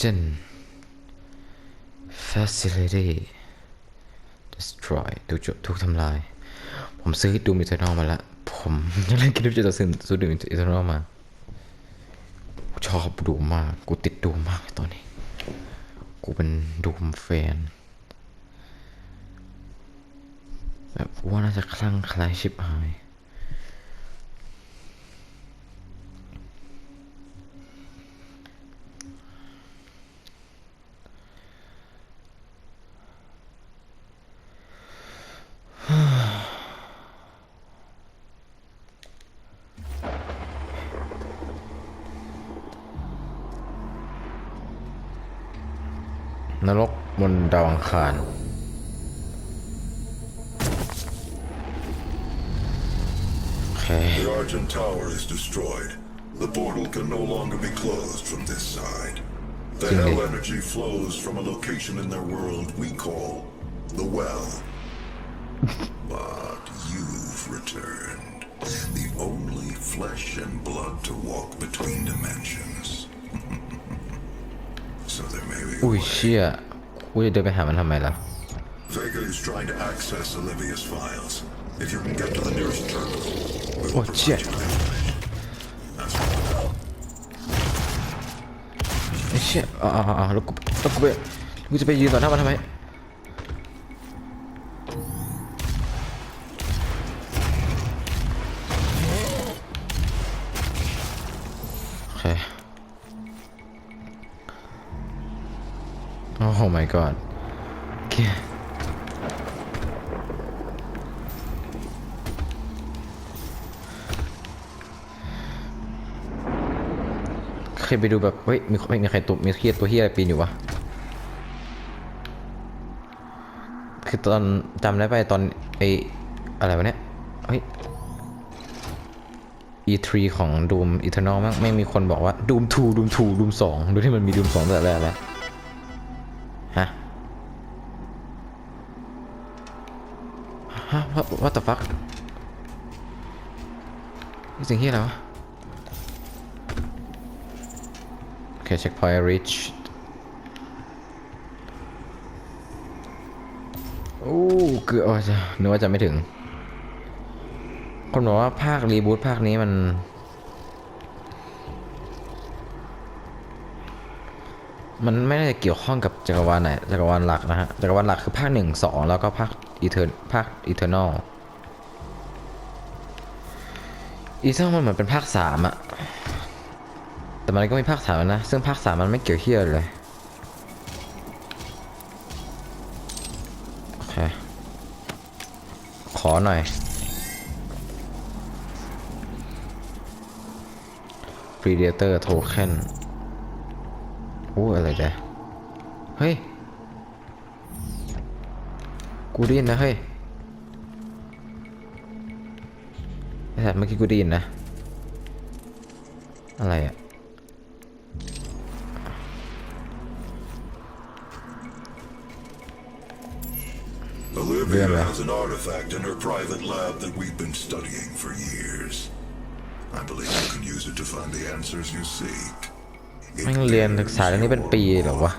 agent facility destroy ถูกจุถูกทำลาย ผมซื้อดูมิเทอร์นอลมาล้วผมยังเล่นคิดว่าจะซื้อซื้อดูมิเทอร์นอลมา ชอบดูมาก กูติดดูมากตอนนี้ กูเป็นดูมแฟน แบบว่าน่าจะคลั่งคล้ายชิบหาย นรกบนดาวอังคาร โอเค The Argent Tower is destroyed. The portal can no longer be closed from this side. The Indeed. hell energy flows from a location in their world we call the Well. but you've returned. The only flesh and blood to walk between dimensions. อุ้ย way. เชี่ยกูจะเดินไปหามันทำไมล่ะ Vega is trying to access Olivia's files. If you can get to the nearest terminal, we will Oh, provide shit. you with information. That's all. ไอ้เชี่ยอ่าอ่าอ่าแล้วกูแล้วกูไปกูจะไปยืนต่อหน้ามันทำไม เคยไปดูแบบ เฮ้ย มีมีใครตัวมีเฮียตัวเฮียอะไรปีนอยู่วะ คือตอนจำได้ไปตอนไออะไรวะเนี่ย เฮ้ย E3 ของ Doom Eternal มั้งไม่มีคนบอกว่า Doom 2 Doom 2 Doom 2โดยที่มันมี Doom 2ตั้งแต่แรกแล้วฮะฮะ what what the fuck สิ่งที่อะไรวะ โอเค checkpoint reach โอ้เกือบจะนึกว่าจะไม่ถึง คนบอกว่าภาครีบูตภาคนี้มัน มันไม่ได้เกี่ยวข้องกับจักรวาลไหนจักรวาลหลักนะฮะ จักรวาลหลักคือภาคหนึ่งสองแล้วก็ภาคอีเทอร์ภาคอีเทอร์นอลอีเทอร์นมันเหมือนเป็นภาคสามอะ แต่มันก็มีภาคสามนะ ซึ่งภาคสามมันไม่เกี่ยวเฮียวเลย โอเค ขอหน่อย Predator Token อู้อะไรเด้เฮ้ย กูได้ยินนะ เฮ้ยไอ้สัตว์เมื่อกี้กูได้ยินนะ อะไรอะ Olivia Yeah, man. has an artifact in her private lab that we've been studying for years. I believe you can use it to find the answers you seek. It แม่งเรียนศึกษาเรื่องนี้เป็นปีเหรอวะ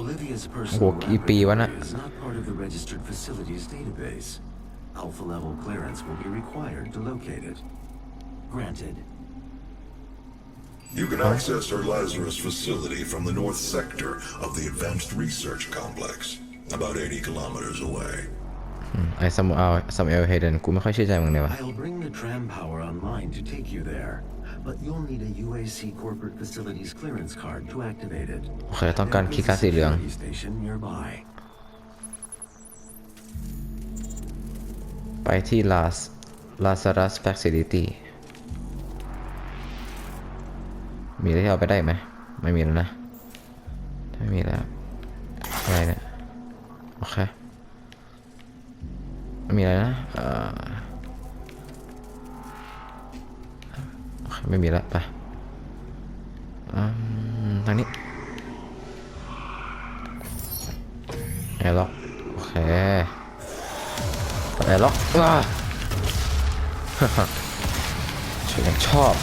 Olivia's Ủa, personal cái pi quá nè. laboratory is not part of the registered facilities database. Alpha level clearance will be required to locate it. Granted. You can access her Lazarus facility from the north sector of the Advanced Research Complex, About 80 kilometers away. ไอ้ซัมเอลซัมเอลเฮเดนกูไม่ค่อยเชื่อใจมึงเลยวะ I'll bring the tram power online to take you there, but you'll need a UAC corporate facilities clearance card to activate it. โอเคต้องการ There คีย์ is การ์ด a สีเหลือง security station nearby. ไปที่ลาสลาซารัสแฟคซิลิตี้มีอะไรที่เอาไปได้ไหม ไม่มีแล้วนะ ไม่มีแล้วอะไรเนี่ย โอเค มีอะไรนะเออโอเคไม่มีแล้วไปทางนี้แอร์ล็อกโอเคแอร์ล็อกว้าฉันยังชอบ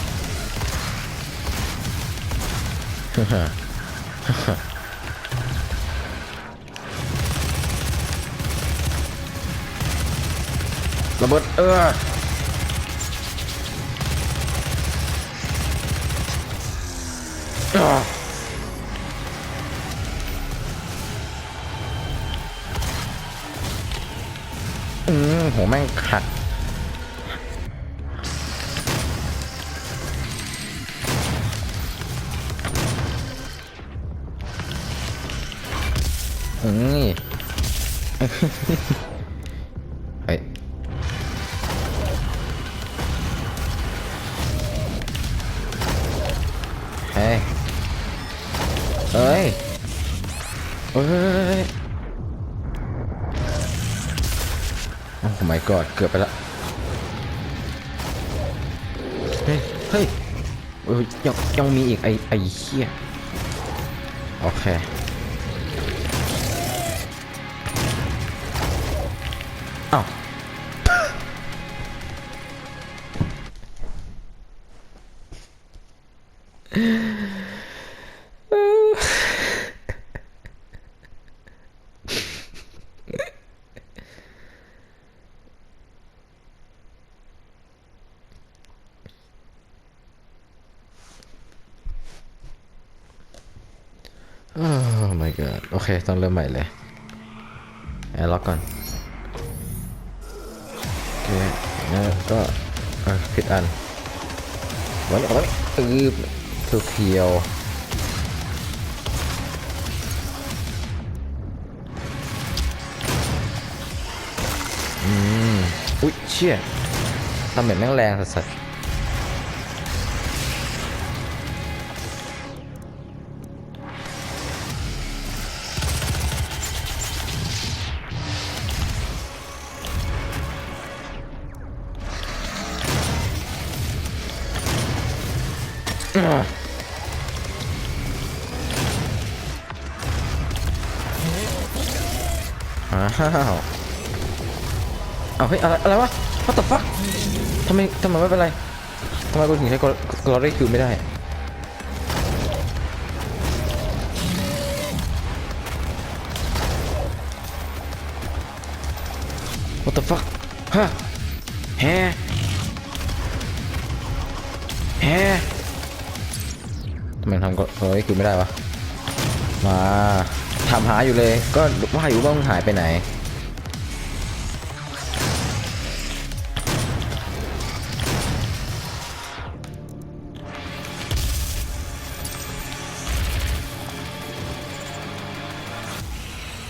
ฮ่าฮ่า ระเบิดเอออืมโหแม่งขัดอืม โอ้ my god เกือบไปละ เฮ้ย เฮ้ยเอ้ยยังยังมีอีกไอไอเหี้ย โอเค อ้าวโอ้ my god โอเคต้องเริ่มใหม่เลยแอร์ล็อกก่อนโอเคแล้วก็ผิดอันวันนี้วันนี้ตืบตัวเขียวอืม อุ๊ยเชี่ยทำเหมือนแม่งแรงสัสๆาวเอาเฮ้ยอะไรอะไรวะ what the fuck ทำไมทำไมไม่เป็นไรทำไมกูถึงใช้ glory kill ไม่ได้ what the fuck ฮะแฮแฮทำไมทำ glory kill ไม่ได้วะ มาทำหาอยู่เลย ก็ว่าอยู่ว่ามึงหายไปไหน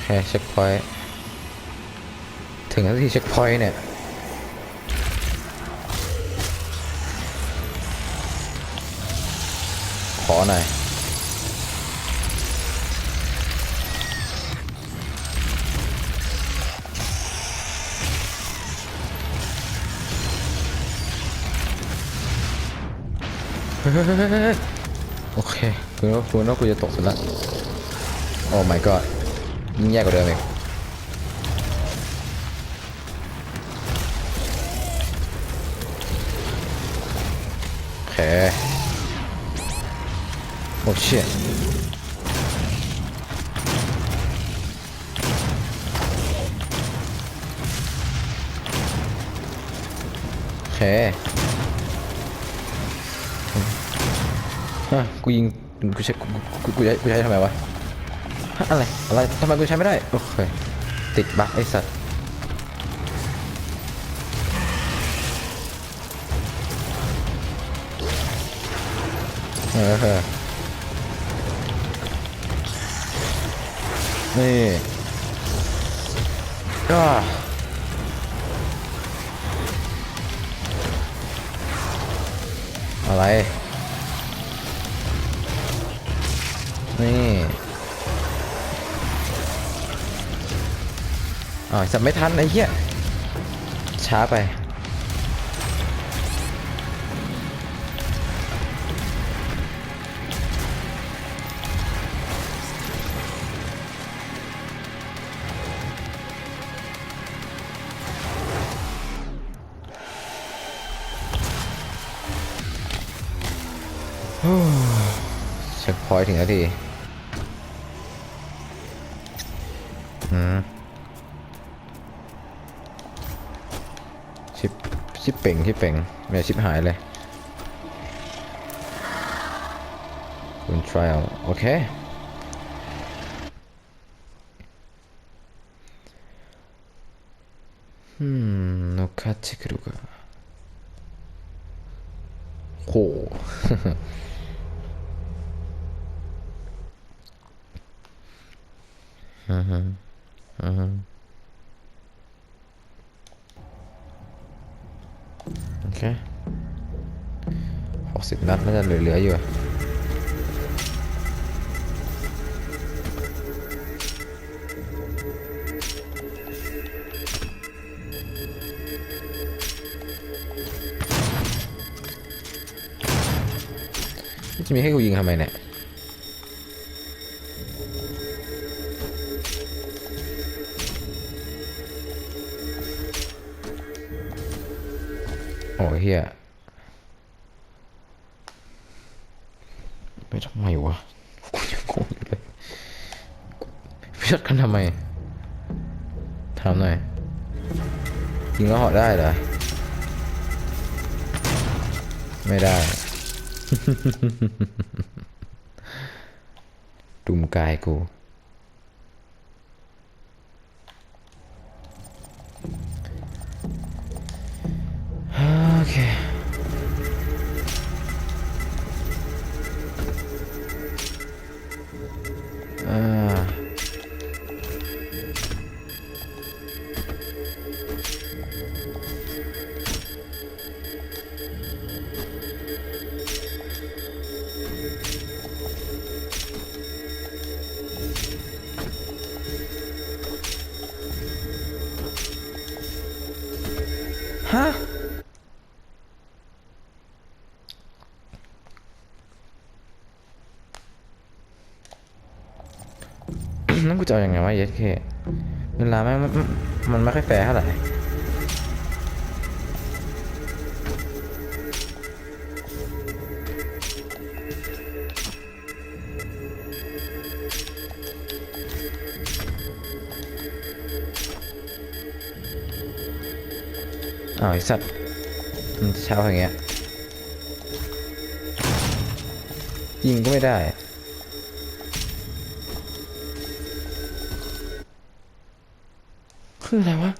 ค่เช็คพอยต์ถึงแล้วที่เช็คพอยต์เนี่ย ขอหน่อยโอเคกูนึกว่ากูนึกว่ากูจะตกสุดละโอ้ my god ยิ่งแย่กว่าเดิมอีกโอเคโอ้ shit โอเคฮะกูยิงกูใช้กูกูกูใช้กูใช้ทำไมวะฮะ อะไร อะไรทำไมกูใช้ไม่ได้ โอเค ติดบั๊กไอสัตว์ เออนี่ก็อะไร นี่ อ๋อสับไม่ทันไอ้เหี้ยช้าไปเช็คพอยต์ถึงนาทีหือชิป ชิปเป่งชิปเป่งไม่ได้ชิปหายเลย คุณ trial โอเค อืม乗っかってくるかほうอือ เคหกสิบนัดน่าจะเหลือๆอยู่จะมีให้กูยิงทำไมเนี่ย โอ้ยเฮียไปทำไมวะกูยังงงอยู่เลยไปช็อตกันทำไมถามหน่อยยิงแล้วหาะได้เหรอไม่ได้ ดุมกายกู จะเอาอยัางไงวะเยสเคเวลาแม่มันมันไม่ค่อยแฟร์เท่าไหร่อ้าวไอสัตว์มันเช้าอย่างเงี้ยยิงก็ไม่ได้ คืออะไรวะ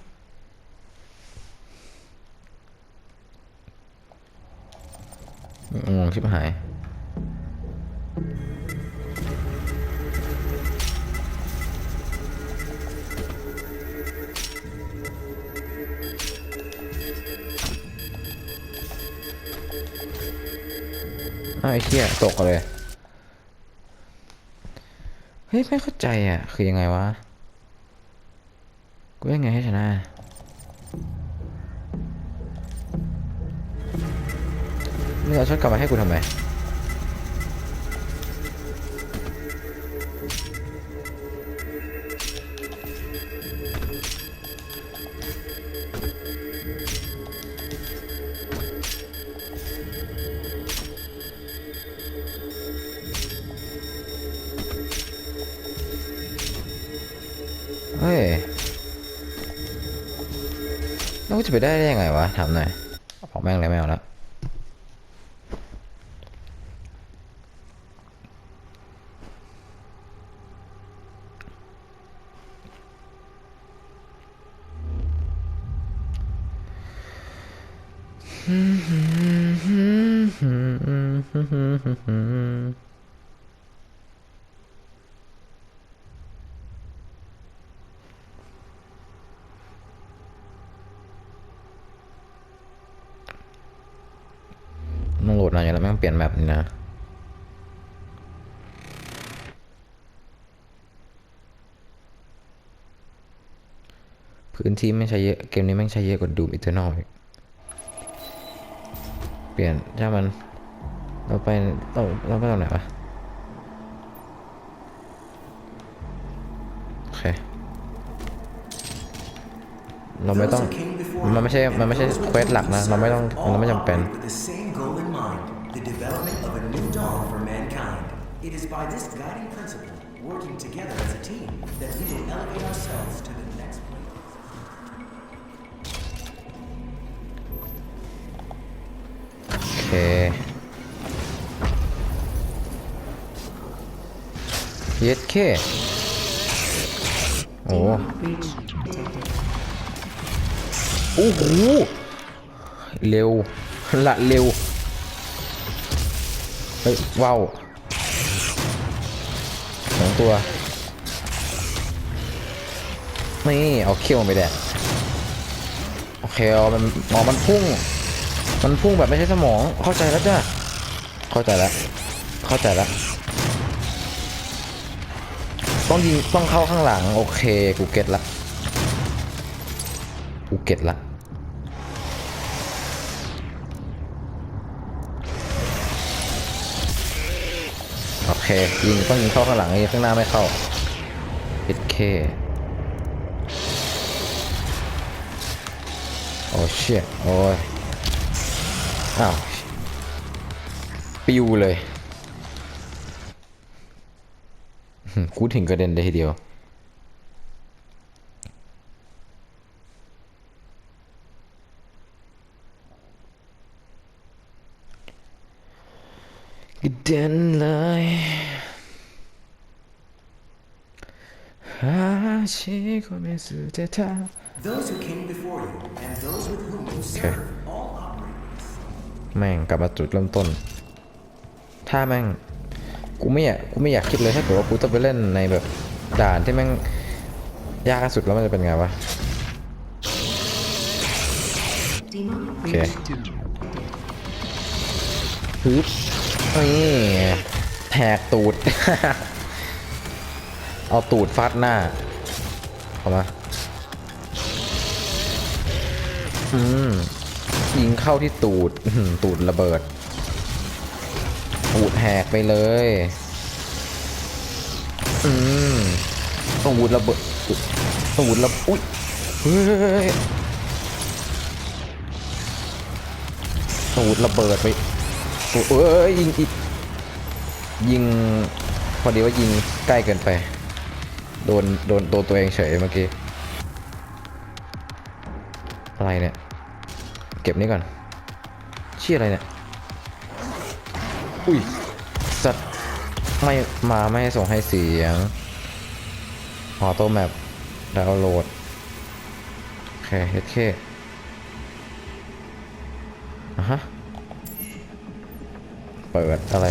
งงชิบหาย ไอ้เหี้ยตกเลย เฮ้ย ไม่เข้าใจอะ คือยังไงวะ ยังไงให้ชนะมึงเอาช็อตกลับมาให้กูทำไม แล้วกูจะไปได้ได้ยังไงวะถามหน่อยเอาแม่งเลยไม่เอาแล้ว มันโหลดนานอยู่แล้วแม่งเปลี่ยนแมปนี่นะ พื้นที่ไม่ใช่เยอะเกมนี้ไม่ใช่เยอะกว่าดูมอิเทอร์นอลอีกเปลี่ยนถ้ามันเราไปเราเราไปตรงไหนวะโอเคเราไม่ต้องมันไม่ใช่มันไม่ใช่เควสหลักนะเราไม่ต้องเราไม่จำเป็น It is by this guiding principle, working together as a team, that we will elevate ourselves to เคเย็ดเคโอ้โอ้โหเร็วละเร็ว เฮ้ยว้าวสองตัว นี่ เอาเขี้ยวไปแดกโอเคเอามันมอมันพุ่ง มันพุ่งแบบไม่ใช่สมอง เข้าใจแล้วจ้ะ เข้าใจแล้ว เข้าใจแล้ว ต้องยิงต้องเข้าข้างหลัง โอเค กูเก็ตละ กูเก็ตละโอเค ยิงต้องยิงเข้าข้างหลังไอ้ข้างหน้าไม่เข้าปิดเคโอ้เชี่ยโอ้ย อ้าวปิวเลยหึกูถึงกระเด็นได้ทีเดียว กระเด็นเลยหาชิโกเมสุเตตา Those who came before you and those with whom you serve all operate แม่งกลับมาจุดเริ่มต้น ถ้าแม่งกูไม่อยากกูไม่อยากคิดเลยถ้าเกิดว่ากูต้องไปเล่นในแบบด่านที่แม่งยากสุดแล้วมันจะเป็นไงวะ Demon Okay. breach detected. ฮึบนี่แทกตูด เอาตูดฟาดหน้าเข้ามาอืม ยิงเข้าที่ตูดตูดระเบิด ตูดแหกไปเลย อืมตูดระเบิดตูดระอุ้ยเฮ้ยตูดระเบิดไปโอ้เอ้ยยิงอีกยิง พอดีว่ายิงใกล้เกินไป โดนโดนโดนตัวเองเฉยเมื่อกี้อะไรเนี่ย ก็บนี่ก่อน เชี่ยอะไรเนี่ย อุ้ย สัตว์ ไม่มาไม่ให้ส่งให้เสียงออโต้แมปดาวน์โหลด โอเคเฮ็ดเคอะฮะ เปิดอะไร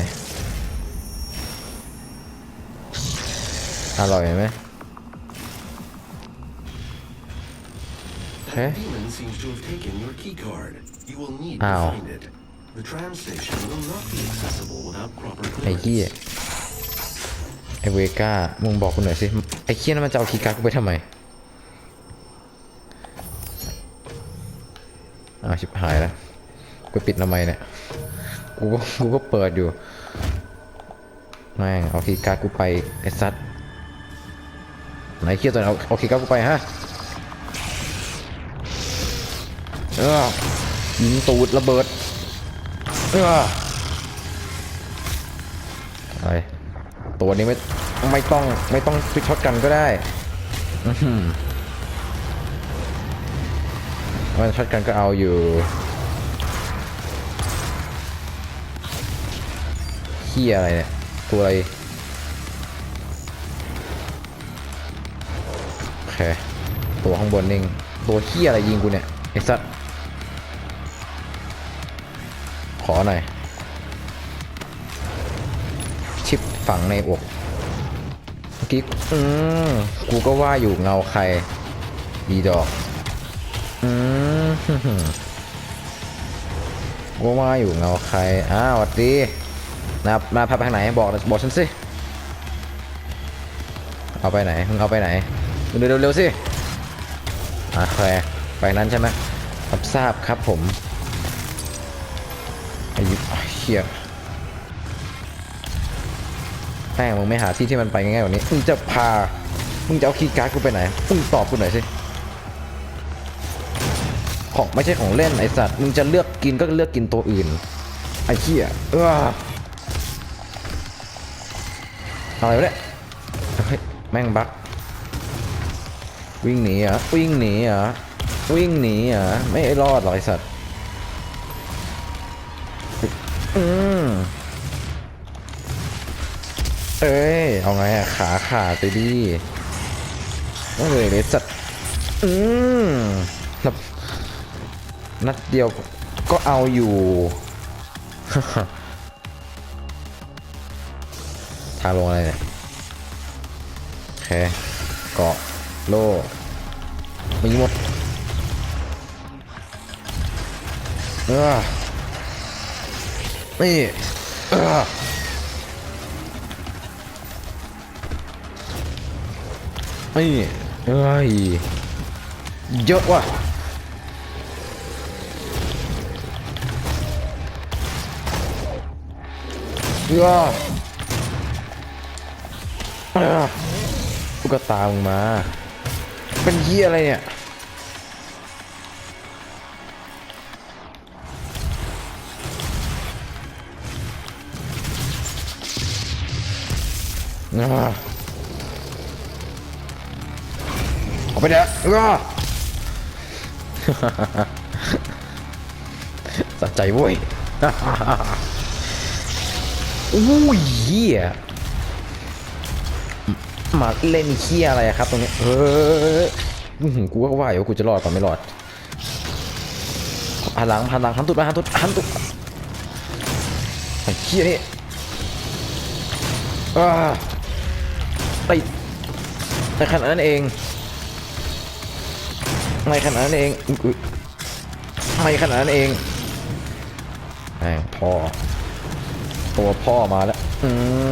อร่อยไหม not be accessible without proper ไอ้เหี้ย clearance. ไอ้เวก้ามึงบอกกูหน่อยสิ ไอ้เหี้ยนั่นมันจะเอาคีย์การ์ดกูไปทำไมอ้าวชิบหายแล้วกูปิดทำไมเนี่ย กูก็กูก็เปิดอยู่แม่งเอาคีย์การ์ดกูไปไอ้สัตว์ไหนเคียตัวไหนเอาเอาคีย์การ์ดกูไปฮะ เออยิงตูดระเบิดเออไรตัวนี้ไม่ไม่ต้องไม่ต้องฟิชช็อตกันก็ได้อื้อหือมันช็อตกันก็เอาอยู่เฮียอะไรเนี่ย ตัวอะไร โอเค ตัวข้างบนนิ่ง ตัวเฮียอะไรยิงกูเนี่ย ไอ้สัตว์ ขอหน่อย ชิปฝังในอกเมื่อกี้อืมกูก็ว่าอยู่เงาใคร ดีดอก อืมกูว่าอยู่เงาใคร อ้าวสวัสดีนะมาพาไปทางไหน บอกบอกฉันสิ เอาไปไหนมึงเอาไปไหนมึงเร็วๆเร็วสิอ่าแคร์ไปนั้นใช่ไหมรับทราบครับผม ไอ้ยุไอ้เหี้ยแม่งมึงไม่หาที่ที่มันไปง่ายๆกว่านี้ มึงจะพา มึงจะเอาคีย์การ์ดกูไปไหน มึงตอบกูหน่อยสิ ของไม่ใช่ของเล่นไอสัตว์ มึงจะเลือกกินก็เลือกกินตัวอื่น ไอ้เหี้ยเอออะไรวะเนี่ยเฮ้ยแม่งบักวิ่งหนีเหรอะวิ่งหนีเหรอะวิ่งหนีเหรอะไม่รอดหรอกไอสัตว์ อืมเอ้ย เอาไงอะขาขาดไปดิต้องเลยเลยสัตว์อืมนับนัดเดียวก็เอาอยู่ ทางลงอะไรเนี่ย โอเค เกาะ โล่มีหมด เออ นี่นี่เอ้ยเยอะว่ะเออเออตุ๊กตามึงมา เป็นเหี้ยอะไรเนี่ย เอาไปเด้ออ่าสะใจเว้ยอุ้ยเหี้ยมาเล่นเหี้ยอะไรอะครับตรงนี้ เอออื้อหือกูก็ว่าอยู่ว่ากูจะรอดป่ะไม่รอดหันหลังหันหลังหันตุดมาหันตุดหันตุดไอ้เหี้ยนี่อ่า ติดในขนาดนั้นเองในขนาดนั้นเองในขนาดนั้นเองแม่งพ่อ ตัวพ่อมาแล้วอื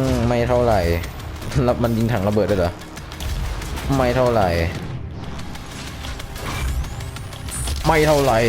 มไม่เท่าไหร่แล้วมันยิงถังระเบิดได้เหรอไม่เท่าไหร่ ไม่เท่าไหร่